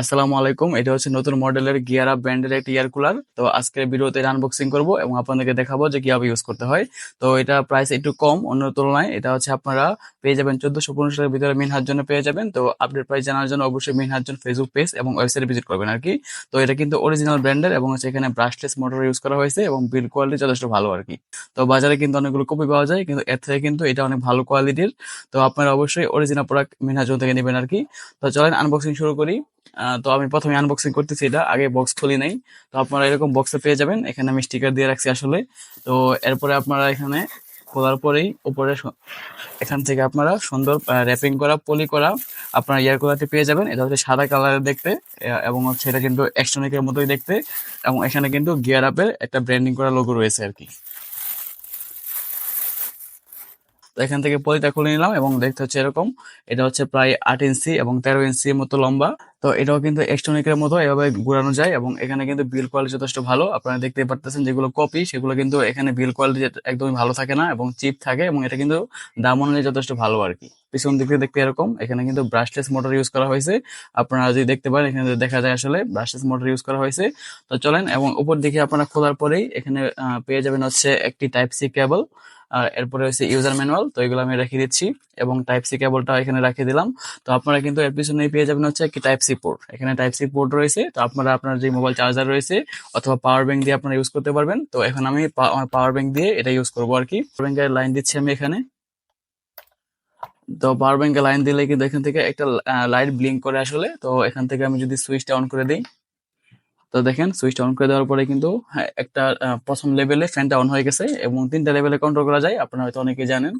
আসসালামু আলাইকুম। এটা হচ্ছে নতুন মডেলের গিয়ার আপ ব্র্যান্ডের একটি এয়ার কুলার। তো আজকের ভিডিওতে এটা আনবক্সিং করব এবং আপনাদেরকে দেখাবো যে কীভাবে ইউজ করতে হয়। তো এটা প্রাইস একটু কম, অন্য তুলনায় এটা হচ্ছে আপনারা পেয়ে যাবেন চোদ্দশো পনেরো টাকার ভিতরে মিনহার জন্য পেয়ে যাবেন। তো আপডেট প্রাইস জানার জন্য অবশ্যই মিনহার জন্য ফেসবুক পেজ এবং ওয়েবসাইট ভিজিট করবেন আর কি। তো এটা কিন্তু অরিজিনাল ব্র্যান্ডের এবং হচ্ছে এখানে ব্রাশলেস মোটর ইউজ করা হয়েছে এবং বিল কোয়ালিটি যথেষ্ট ভালো আর কি। তো বাজারে কিন্তু অনেকগুলো কপি পাওয়া যায়, কিন্তু এর থেকে কিন্তু এটা অনেক ভালো কোয়ালিটির তো আপনারা অবশ্যই অরিজিনাল প্রোডাক্ট মিনহার জন্য থেকে নেবেন আর কি। তো চলেন আনবক্সিং শুরু করি। তো আমি প্রথমে আনবক্সিং করতেছি এটা, আগে বক্স খুলি নাই। তো আপনারা এরকম বক্সে পেয়ে যাবেন। এখানে আমি স্টিকার দিয়ে রাখছি আসলে। তো এরপরে আপনারা এখানে খোলার পরেই উপরে এখান থেকে আপনারা সুন্দর র্যাপিং করা পলি করা আপনারা ইয়ার কুলারটি পেয়ে যাবেন। এটা হচ্ছে সাদা কালারের দেখতে এবং হচ্ছে এটা কিন্তু এক্সট্রনিকের মতোই দেখতে, এবং এখানে কিন্তু গিয়ার আপের একটা ব্র্যান্ডিং করা লোগো রয়েছে আর কি। এখান থেকে পলিটা খুলে নিলাম, এবং দেখতে হচ্ছে এরকম। এটা হচ্ছে প্রায় আট ইঞ্চি এবং তেরো ইঞ্চির মতো লম্বা। তো এটাও কিন্তু এক্সট্রনিকের মতো এভাবে ঘুরানো যায় এবং এখানে কিন্তু বিল কোয়ালিটি যথেষ্ট ভালো। আপনারা দেখতে পারতেছেন যেগুলো কপি সেগুলো কিন্তু এখানে বিল কোয়ালিটি একদমই ভালো থাকে না এবং চিপ থাকে এবং এটা কিন্তু দাম অনুযায়ী যথেষ্ট ভালো আর কি পিছন দিকে দেখতে এরকম, এখানে কিন্তু ব্রাশলেস মোটর ইউজ করা হয়েছে। আপনারা যদি দেখতে পারেন, এখানে দেখা যায় আসলে ব্রাশলেস মোটর ইউজ করা হয়েছে। তো চলেন এবং উপর দিকে আপনারা খোলার পরেই এখানে পেয়ে যাবেন হচ্ছে একটি টাইপ সি কেবল আর এরপরে হচ্ছে ইউজার ম্যানুয়াল তো এগুলো আমি রেখে দিচ্ছি এবং টাইপ সি কেবলটা এখানে রেখে দিলাম। তো আপনারা কিন্তু এর পিছনেই পেয়ে যাবেন হচ্ছে একটি টাইপ সি পোর্ট এখানে টাইপ সি পোর্ট রয়েছে তো আপনারা আপনার যে মোবাইল চার্জার রয়েছে অথবা পাওয়ার ব্যাংক দিয়ে আপনারা ইউজ করতে পারবেন। তো এখন আমি আমার পাওয়ার ব্যাংক দিয়ে এটা ইউজ করব আর কি। পাওয়ার ব্যাংকের লাইন দিচ্ছি আমি এখানে। তো পাওয়ার ব্যাংকে লাইন দিলে কিন্তু এখান থেকে একটা লাইট ব্লিঙ্ক করে আসলে। তো এখান থেকে আমি যদি সুইচটা অন করে দিই তো দেখেন সুইচটা অন করে দেওয়ার পরে কিন্তু হ্যাঁ, একটা প্রথম লেভেলে ফ্যানটা অন হয়ে গেছে এবং তিনটা লেভেলে কন্ট্রোল করা যায়। আপনারা হয়তো অনেকে জানেন।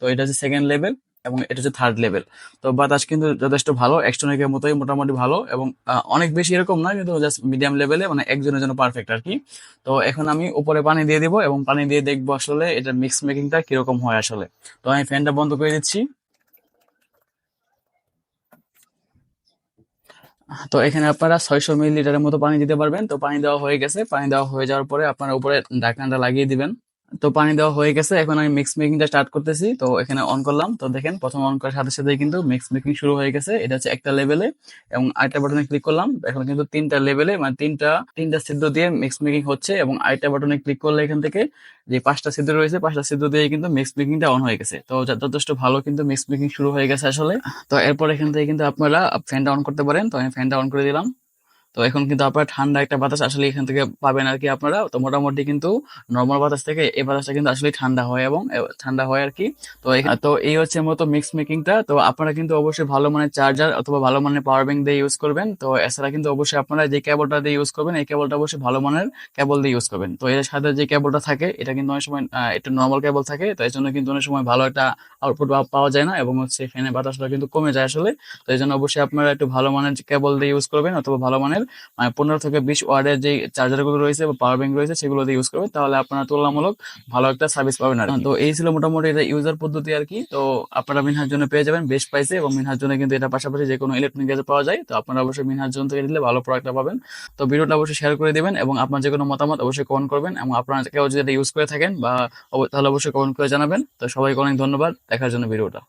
তো এটা হচ্ছে সেকেন্ড লেভেল এবং এটা হচ্ছে থার্ড লেভেল তো বাতাস কিন্তু যথেষ্ট ভালো এক্সট্রনিকের মতোই মোটামুটি ভালো এবং অনেক বেশি এরকম না কিন্তু জাস্ট মিডিয়াম লেভেলে মানে একজনের জন্য পারফেক্ট আর কি। তো এখন আমি উপরে পানি দিয়ে দিব এবং পানি দিয়ে দেখব আসলে এটা মিক্স মেকিংটা কীরকম হয় আসলে। তো আমি ফ্যানটা বন্ধ করে দিচ্ছি। তো এখানে আপনারা ছয়শো মিলিলিটারের মতো পানি দিতে পারবেন। তো পানি দেওয়া হয়ে গেছে। পানি দেওয়া হয়ে যাওয়ার পরে আপনারা উপরে ঢাকনাটা লাগিয়ে দিবেন। তো পানি দেওয়া হয়ে গেছে, এখন আমি মিক্স মেকিংটা স্টার্ট করতেছি। তো এখানে অন করলাম। তো দেখেন, প্রথম অন করার সাথে সাথে কিন্তু মিক্স মেকিং শুরু হয়ে গেছে। এটা হচ্ছে একটা লেভেলে এবং আরেকটা বাটনে ক্লিক করলাম। এখন কিন্তু তিনটা লেভেলে মানে তিনটা তিনটা সিদ্ধ দিয়ে মিক্স মেকিং হচ্ছে। এবং আরেকটা বাটনে ক্লিক করলে এখান থেকে যে পাঁচটা সিদ্ধ রয়েছে, পাঁচটা সিদ্ধ দিয়ে কিন্তু মিক্স মেকিংটা অন হয়ে গেছে। তো যথেষ্ট ভালো কিন্তু মিক্স মেকিং শুরু হয়ে গেছে আসলে। তো এরপর এখান থেকে কিন্তু আপনারা ফ্যানটা অন করতে পারেন। তো আমি ফ্যানটা অন করে দিলাম। তো এখন কিন্তু আপনারা ঠান্ডা একটা বাতাস আসলে এখান থেকে পাবেন আর কি আপনারা। তো মোটামুটি কিন্তু নর্মাল বাতাস থেকে এই বাতাসটা কিন্তু আসলে ঠান্ডা হয় এবং ঠান্ডা হয় আর কি তো তো এই হচ্ছে মতো মিক্স মেকিংটা তো আপনারা কিন্তু অবশ্যই ভালো মানের চার্জার অথবা ভালো মানের পাওয়ার ব্যাংক দিয়ে ইউজ করবেন। তো এছাড়া কিন্তু অবশ্যই আপনারা যে কেবলটা দিয়ে ইউজ করবেন, এই কেবলটা অবশ্যই ভালো মানের কেবল দিয়ে ইউজ করবেন। তো এর সাথে যে কেবলটা থাকে, এটা কিন্তু অনেক সময় একটু নর্মাল কেবল থাকে। তো এই জন্য কিন্তু অনেক সময় ভালো একটা আউটপুট পাওয়া যায় না এবং হচ্ছে ফ্যানের বাতাসটা কিন্তু কমে যায় আসলে। তো এই জন্য অবশ্যই আপনারা একটু ভালো মানের কেবল দিয়ে ইউজ করবেন অথবা ভালো মানের মানে পনেরো থেকে বিশ ওয়ার্ডের যে চার্জারগুলো রয়েছে বা পাওয়ার ব্যাংক রয়েছে সেগুলো দিয়ে ইউজ করবেন, তাহলে আপনারা তুলনামূলক ভালো একটা সার্ভিস পাবেন আর তো এই ছিল মোটামুটি এটা ইউজার পদ্ধতি আর কি। তো আপনারা মিনহার জন্য পেয়ে যাবেন বেস্ট প্রাইসে এবং মিনহার জন্য কিন্তু এটা পাশাপাশি যে কোনো ইলেকট্রনিক গ্যাজেট পাওয়া যায়। তো আপনারা অবশ্যই মিনহার জন্য থেকে দিলে ভালো প্রোডাক্টটা পাবেন। তো ভিডিওটা অবশ্যই শেয়ার করে দিবেন এবং আপনার যে কোনো মতামত অবশ্যই কমেন্ট করবেন এবং আপনারা কেউ যদি এটা ইউজ করে থাকেন বা তাহলে অবশ্যই কমেন্ট করে জানাবেন। তো সবাইকে অনেক ধন্যবাদ। দেখার জন্য ভিডিওটা।